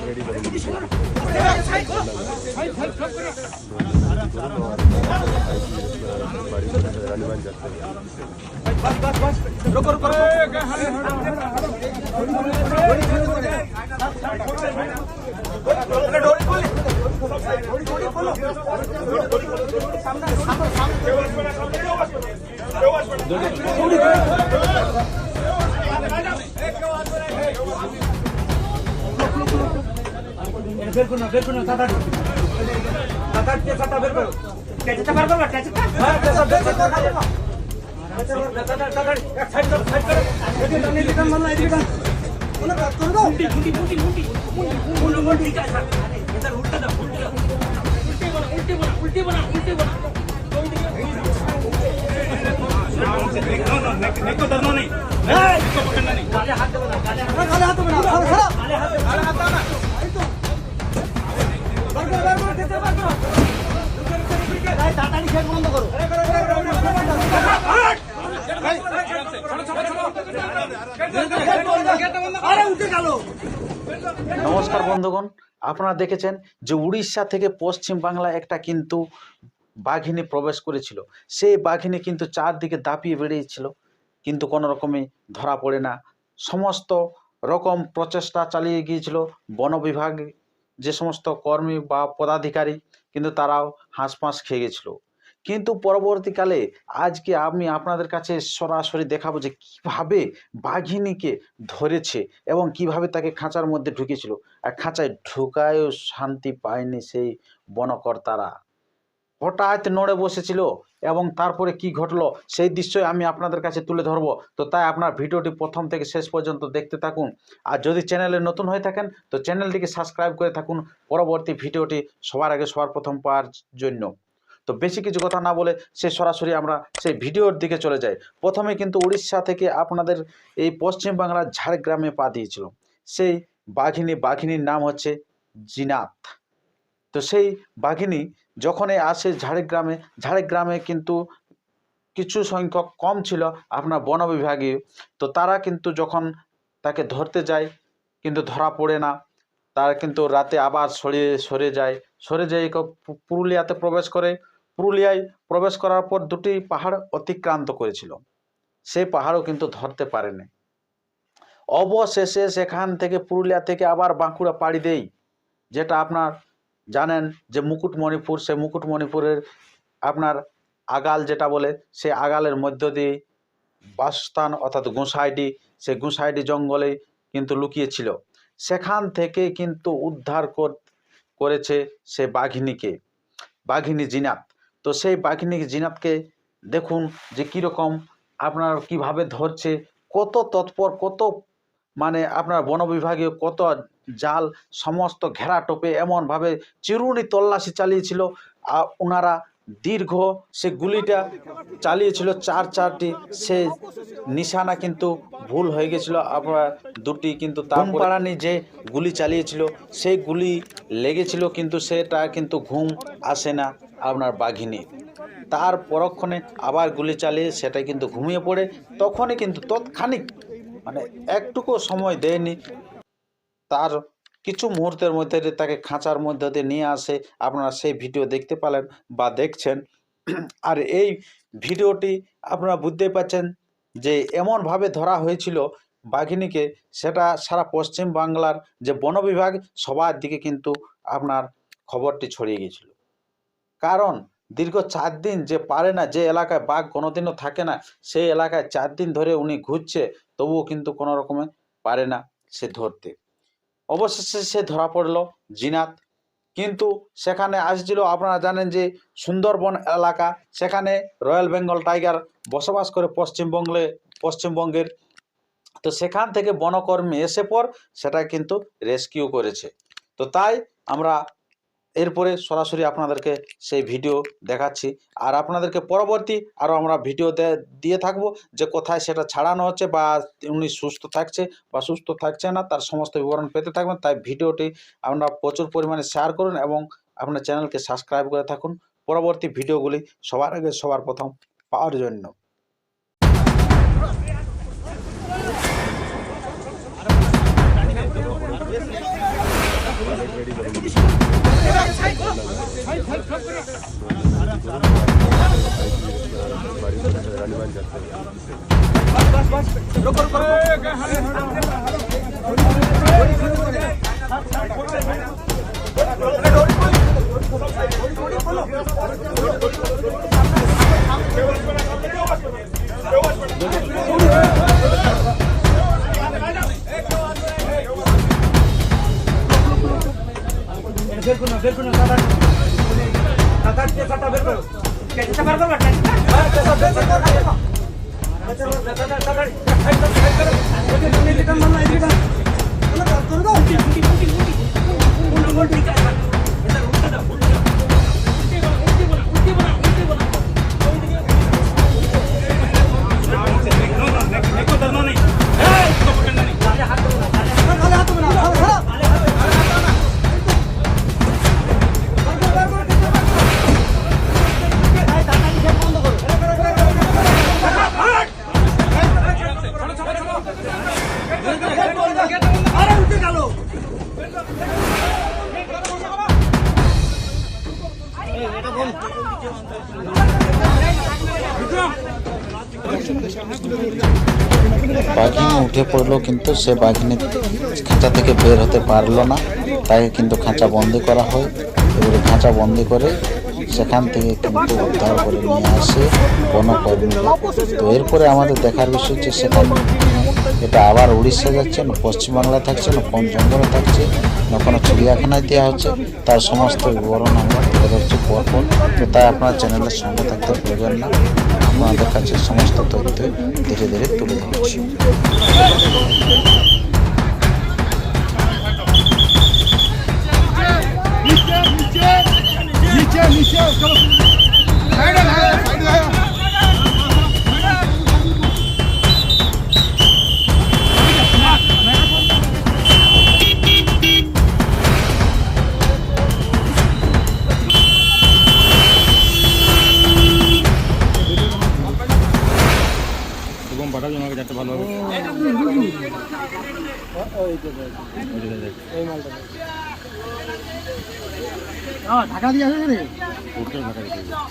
Ready করে দিয়েছি বাড়ি বের করো বের করো দাদা দাদা পেছাটা বের করো। পেছাটা বের করো পেছাটা হ্যাঁ পেছা পেছা দাদা দাদা দাদা এক সাইড করো সাইড করো। এদিকে দাঁড়িয়ে দিন মাল্লা এদিকে দাঁড় কোন কাজ করো দাও মুটি মুটি মুটি মুটি মুটি মুটি কাজ এটা উল্টা দাও উল্টা দাও উল্টে বনা উল্টে বনা উল্টে বনা উল্টে বনা নেকো ধরনো নেই নেকো পকড়না নেই কালে হাত দেবো না কালে হাত দেবো না। কালে হাত দেবো না কালে হাত দেবো না। নমস্কার বন্ধুগণ, আপনারা দেখেছেন যে উড়িষ্যা থেকে পশ্চিম বাংলা একটা কিন্তু বাঘিনী প্রবেশ করেছিল। সেই বাঘিনী কিন্তু চারদিকে দাপিয়ে বেরিয়েছিল কিন্তু কোনো রকমে ধরা পড়ে না। সমস্ত রকম প্রচেষ্টা চালিয়ে গিয়েছিল বন বিভাগ যে সমস্ত কর্মী বা পদাধিকারী কিন্তু তারাও হাঁসফাঁস খেয়ে গেছিল। কিন্তু পরবর্তীকালে আজকে আমি আপনাদের কাছে সরাসরি দেখাবো যে কীভাবে বাঘিনীকে ধরেছে এবং কীভাবে তাকে খাঁচার মধ্যে ঢুকেছিল আর খাঁচায় ঢুকায়ও শান্তি পায়নি সেই বনকর্তারা। হঠাৎ নড়ে বসেছিল এবং তারপরে কি ঘটলো সেই দৃশ্যই আমি আপনাদের কাছে তুলে ধরবো। তো তাই আপনার ভিডিওটি প্রথম থেকে শেষ পর্যন্ত দেখতে থাকুন। আর যদি চ্যানেলে নতুন হয়ে থাকেন, তো চ্যানেলটিকে সাবস্ক্রাইব করে থাকুন। পরবর্তী ভিডিওটি সবার আগে সবার প্রথম পাওয়ার জন্য। তো বেশি কিছু কথা না বলে সে সরাসরি আমরা সেই ভিডিওর দিকে চলে যাই। প্রথমে কিন্তু উড়িষ্যা থেকে আপনাদের এই পশ্চিমবাংলার ঝাড়গ্রামে পা দিয়েছিল। সেই বাঘিনী, বাঘিনীর নাম হচ্ছে জিনাত। তো সেই বাঘিনী যখনই আসে ঝাড়গ্রামে ঝাড়গ্রামে কিন্তু কিছু সংখ্যক কম ছিল আপনার বন বিভাগে তো তারা কিন্তু যখন তাকে ধরতে যায়, কিন্তু ধরা পড়ে না, তারা কিন্তু রাতে আবার সরিয়ে, সরে যায়। সরে যেয়ে পুরুলিয়াতে প্রবেশ করে। পুরুলিয়ায় প্রবেশ করার পর দুটি পাহাড় অতিক্রান্ত করেছিল। সেই পাহাড়ও কিন্তু ধরতে পারেনি। অবশেষে সেখান থেকে পুরুলিয়া থেকে আবার বাঁকুড়া পাড়ি দেই, যেটা আপনার জানেন যে মুকুটমণিপুর, সে মুকুটমণিপুরের আপনার আগাল যেটা বলে, সে আগালের মধ্য দিয়ে বাসস্থান অর্থাৎ গোসাইডি, সে গোসাইডি জঙ্গলে কিন্তু লুকিয়েছিল। সেখান থেকে কিন্তু উদ্ধার কর- করেছে সে বাঘিনীকে, বাঘিনী জিনাত। তো সেই বাঘিনী জিনাতকে দেখুন যে কীরকম আপনার কীভাবে ধরছে, কত তৎপর, কত মানে আপনার বন বিভাগীয় কত জাল সমস্ত ঘেরা টোপে এমনভাবে চিরুনি তল্লাশি চালিয়েছিল। আর ওনারা দীর্ঘ সে গুলিটা চালিয়েছিল, চার চারটি। সে নিশানা কিন্তু ভুল হয়ে গেছিল। আপনার দুটি কিন্তু তারপরানি যে গুলি চালিয়েছিল, সেই গুলি লেগেছিল কিন্তু সেটা কিন্তু ঘুম আসে না আপনার বাঘিনী তার পরক্ষণে আবার গুলি চালিয়ে সেটা কিন্তু ঘুমিয়ে পড়ে। তখনই কিন্তু তৎক্ষণিক মানে একটুকু সময় দেয়নি। তার কিছু মুহূর্তের মধ্যে তাকে খাঁচার মধ্যে দিয়ে নিয়ে আসে, আপনারা সেই ভিডিও দেখতে পালেন বা দেখছেন। আর এই ভিডিওটি আপনারা বুঝতেই পাচ্ছেন যে এমনভাবে ধরা হয়েছিল বাঘিনীকে, সেটা সারা পশ্চিম বাংলার যে বন বিভাগ, সবার দিকে কিন্তু আপনার খবরটি ছড়িয়ে গিয়েছিল। কারণ দীর্ঘ চার দিন যে পারে না, যে এলাকায় বাঘ কোনোদিনও থাকে না, সেই এলাকায় চার দিন ধরে উনি ঘুরছে, তবুও কিন্তু কোনো রকমে পারে না সে ধরতে। অবশেষে সে ধরা পড়ল জিনাত। কিন্তু সেখানে আসছিল, আপনারা জানেন যে সুন্দরবন এলাকা, সেখানে রয়্যাল বেঙ্গল টাইগার বসবাস করে পশ্চিমবঙ্গে, পশ্চিমবঙ্গের। তো সেখান থেকে বনকর্মী এসে পর সেটা কিন্তু রেস্কিউ করেছে। তো তাই আমরা এরপরে সরাসরি আপনাদেরকে সেই ভিডিও দেখাচ্ছি। আর আপনাদেরকে পরবর্তী আরও আমরা ভিডিও দিয়ে থাকব যে কোথায় সেটা ছাড়ানো হচ্ছে বা উনি সুস্থ থাকছে বা সুস্থ থাকছে না, তার সমস্ত বিবরণ পেতে থাকবেন। তাই ভিডিওটি আপনারা প্রচুর পরিমাণে শেয়ার করুন এবং আপনার চ্যানেলকে সাবস্ক্রাইব করে থাকুন। পরবর্তী ভিডিওগুলি সবার আগে সবার প্রথম পাওয়ার জন্য। রেডি করে দিচ্ছি বাড়ি করে বের করুন বের করুন তাড়াতাড়ি তাড়াতাড়ি পেশাটা বের করো ট্যাচটা বার করো ট্যাচটা হ্যাঁ পেশা বের করো তাড়াতাড়ি বাঘিনী উঠে পড়ল কিন্তু সে বাঘিনী খাঁচা থেকে বের হতে পারল না। তাকে কিন্তু খাঁচা বন্দি করা হয়। এবারে খাঁচা বন্দি করে সেখান থেকে কিন্তু উদ্ধার করে নিয়ে আসে বনকর্মীরা। তো এরপরে আমাদের দেখার বিষয় হচ্ছে সেখানে এটা আবার উড়িষ্যা যাচ্ছে, না পশ্চিমবাংলা থাকছে, না কোন জঙ্গলে থাকছে, না কোনো চিড়িয়াখানায় দেওয়া হচ্ছে, তার সমস্ত বিবরণ আমরা তুলে ধরছি পরপর। তো তাই আপনার চ্যানেলের সঙ্গে থাকতে প্রয়োজন না। আপনাদের কাছে সমস্ত তথ্য ধীরে ধীরে তুলে ধরছি এবং যাতে ভালো হবে ঢাকা দিয়ে আসে রে উঠতে ঢাকা দিতে হবে।